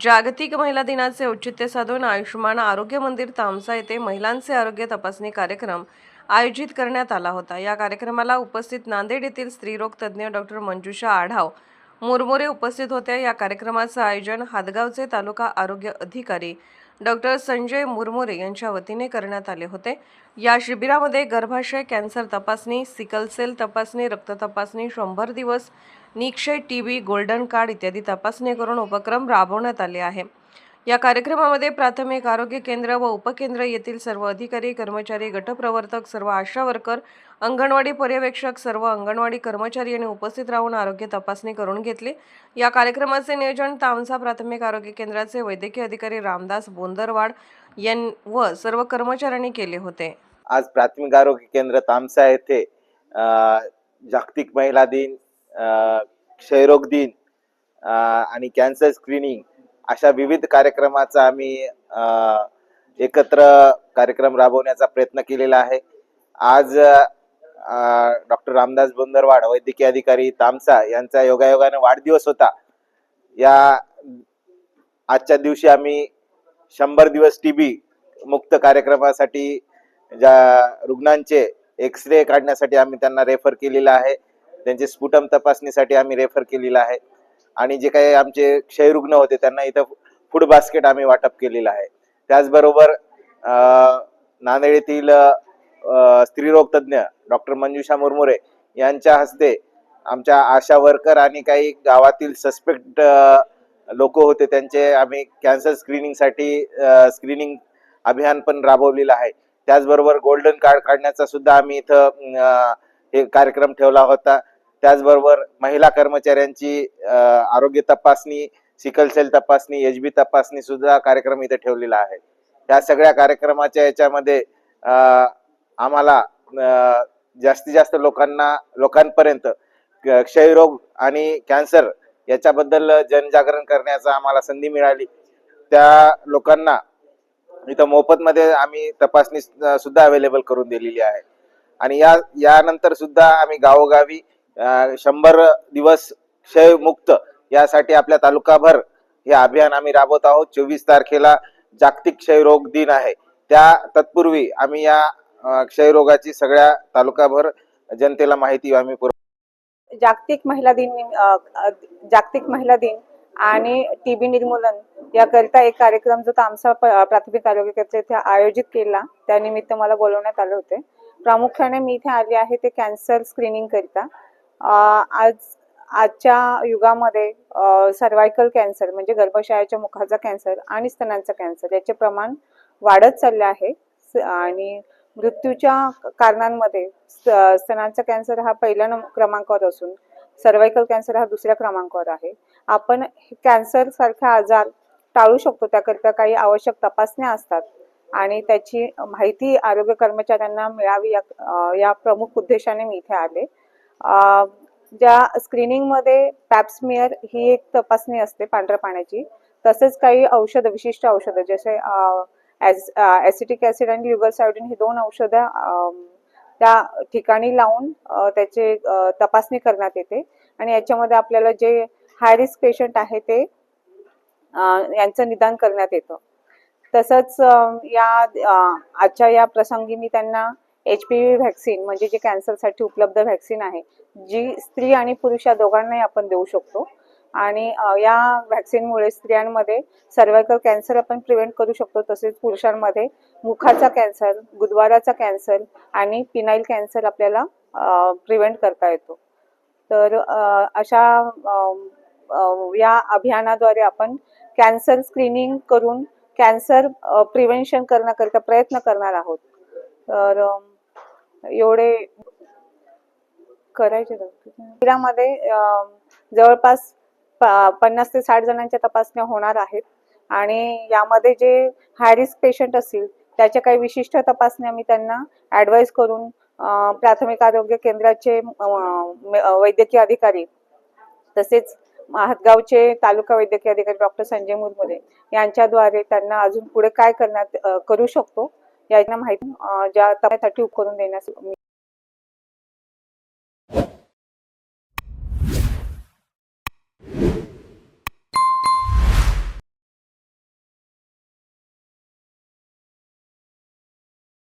जागतिक महिला दिनाचे औचित्य साधून आयुष्यमान आरोग्य मंदिर तामसा येथे महिलांचे आरोग्य तपासणी कार्यक्रम आयोजित करण्यात आला होता. या कार्यक्रमाला उपस्थित नांदेड येथील स्त्रीरोग तज्ज्ञ डॉक्टर मंजुषा आढाव मुरमुरे उपस्थित होत्या. या कार्यक्रमाचं आयोजन हादगावचे तालुका आरोग्य अधिकारी डॉक्टर संजय मुरमुरे यांच्या वतीने करण्यात आले होते. या शिबिरामध्ये गर्भाशय कॅन्सर तपासणी सिकल सेल तपासणी रक्त तपासणी शंभर दिवस Nikshay T B golden card इत्यादी तपासणी करून उपक्रम राबवण्यात आले आहे. या कार्यक्रमामध्ये प्राथमिक आरोग्य केंद्र व उपकेंद्र येथील सर्व अधिकारी कर्मचारी गटप्रवर्तक सर्व आशा वर्कर अंगणवाडी पर्यवेक्षक सर्व अंगणवाडी कर्मचारी यांनी उपस्थित राहून आरोग्य तपासणी करून घेतली. या कार्यक्रमाचे नियोजन तामसा प्राथमिक आरोग्य केंद्राचे वैद्यकीय अधिकारी रामदास बोंदरवाड यां व सर्व कर्मचाऱ्यांनी केले होते. आज प्राथमिक आरोग्य केंद्र तामसा येथे जागतिक महिला दिन क्षयरोग दिन आणि कॅन्सर स्क्रीनिंग अशा विविध कार्यक्रमाचा आम्ही एकत्र कार्यक्रम राबवण्याचा प्रयत्न केलेला आहे. आज डॉक्टर रामदास बोंदरवाड वैद्यकीय अधिकारी तामसा यांचा योगायोगाने वाढदिवस होता. या आजच्या दिवशी आम्ही शंभर दिवस टीबी मुक्त कार्यक्रमासाठी ज्या रुग्णांचे एक्स रे काढण्यासाठी आम्ही त्यांना रेफर केलेला आहे. त्यांचे स्फुटम तपासणीसाठी आम्ही रेफर केलेला आहे. आणि जे काही आमचे क्षयरुग्ण होते त्यांना इथं फूड बास्केट आम्ही वाटप केलेलं आहे. त्याचबरोबर नांदेड येथील स्त्रीरोग तज्ज्ञ डॉक्टर मंजुषा मुरमुरे यांच्या हस्ते आमच्या आशा वर्कर आणि काही गावातील सस्पेक्ट लोक होते त्यांचे आम्ही कॅन्सर स्क्रीनिंगसाठी स्क्रीनिंग अभियान पण राबवलेलं आहे. त्याचबरोबर गोल्डन कार्ड काढण्याचा सुद्धा आम्ही इथं हे कार्यक्रम ठेवला होता. त्याचबरोबर महिला कर्मचाऱ्यांची आरोग्य तपासणी सिकल सेल तपासणी एच बी तपासणी सुद्धा कार्यक्रम इथे ठेवलेला आहे. या सगळ्या कार्यक्रमाच्या याच्यामध्ये आम्हाला जास्तीत जास्त लोकांना लोकांपर्यंत क्षयरोग आणि कॅन्सर याच्याबद्दल जनजागरण करण्याचा आम्हाला संधी मिळाली. त्या लोकांना इथं मोफतमध्ये आम्ही तपासणी सुद्धा अवेलेबल करून दिलेली आहे. आणि या यानंतर सुद्धा आम्ही गावोगावी शंभर दिवस क्षयमुक्त यासाठी आपल्या तालुकाभर हे अभियान आम्ही राबवत आहोत. चोवीस तारखेला जागतिक क्षयरोग दिन आहे. त्या तत्पूर्वी आम्ही या क्षयरोगाची सगळ्या तालुकाभर जनतेला माहिती आम्ही पुरव जागतिक महिला दिन जागतिक महिला दिन आणि टीबी निर्मूलन याकरिता एक कार्यक्रम जो तामसा प्राथमिक आरोग्य केंद्र इथे आयोजित केला त्यानिमित्त मला बोलवण्यात आले होते. प्रामुख्याने मी इथे आले आहे ते कॅन्सर स्क्रीनिंग करिता आज आजच्या युगामध्ये सर्वायकल कॅन्सर म्हणजे गर्भाशयाच्या मुखाचा कॅन्सर आणि स्तनांचा कॅन्सर याचे प्रमाण वाढत चालले आहे. आणि मृत्यूच्या कारणांमध्ये स्त- स्तनांचा कॅन्सर हा पहिल्या क्रमांकावर असून सर्वायकल कॅन्सर हा दुसऱ्या क्रमांकावर आहे. आपण कॅन्सर सारखा आजार टाळू शकतो त्याकरिता काही आवश्यक तपासण्या असतात आणि त्याची माहिती आरोग्य कर्मचाऱ्यांना मिळावी या या प्रमुख उद्देशाने मी इथे आले. ज्या स्क्रीनिंगमध्ये पॅप्समिअर ही एक तपासणी असते पांढऱ्या पाण्याची. तसेच काही औषधं विशिष्ट औषधं जसे ॲसिटिक ॲसिड आणि ल्युगरसायडिन ही दोन औषधं त्या ठिकाणी लावून त्याचे तपासणी करण्यात येते. आणि याच्यामध्ये आपल्याला जे हाय रिस्क पेशंट आहे ते यांचं निदान करण्यात येतं. तसंच या आजच्या या प्रसंगी मी त्यांना एच पी व्ही व्हॅक्सिन म्हणजे जे कॅन्सरसाठी उपलब्ध व्हॅक्सिन आहे जी स्त्री आणि पुरुष या दोघांनाही आपण देऊ शकतो. आणि या व्हॅक्सिनमुळे स्त्रियांमध्ये सर्वायकल कॅन्सर आपण प्रिव्हेंट करू शकतो तसेच पुरुषांमध्ये मुखाचा कॅन्सर गुदवाराचा कॅन्सर आणि पिनाईल कॅन्सर आपल्याला प्रिव्हेंट करता येतो. तर अशा या अभियानाद्वारे आपण कॅन्सर स्क्रीनिंग करून कॅन्सर प्रिव्हेन्शन करण्याकरिता प्रयत्न करणार आहोत. तर एवढे करायचे शरीरामध्ये जवळपास पन्नास ते साठ जणांच्या तपासण्या होणार आहेत. आणि यामध्ये जे हाय रिस्क पेशंट असतील त्याच्या काही विशिष्ट तपासण्या मी त्यांना ॲडवाईस करून प्राथमिक आरोग्य केंद्राचे वैद्यकीय अधिकारी तसेच हातगावचे तालुका वैद्यकीय अधिकारी डॉक्टर संजय मुरमुरे यांच्याद्वारे त्यांना अजून पुढे काय करण्यात करू शकतो. या माहिती ज्या तपासाठी करून देण्यास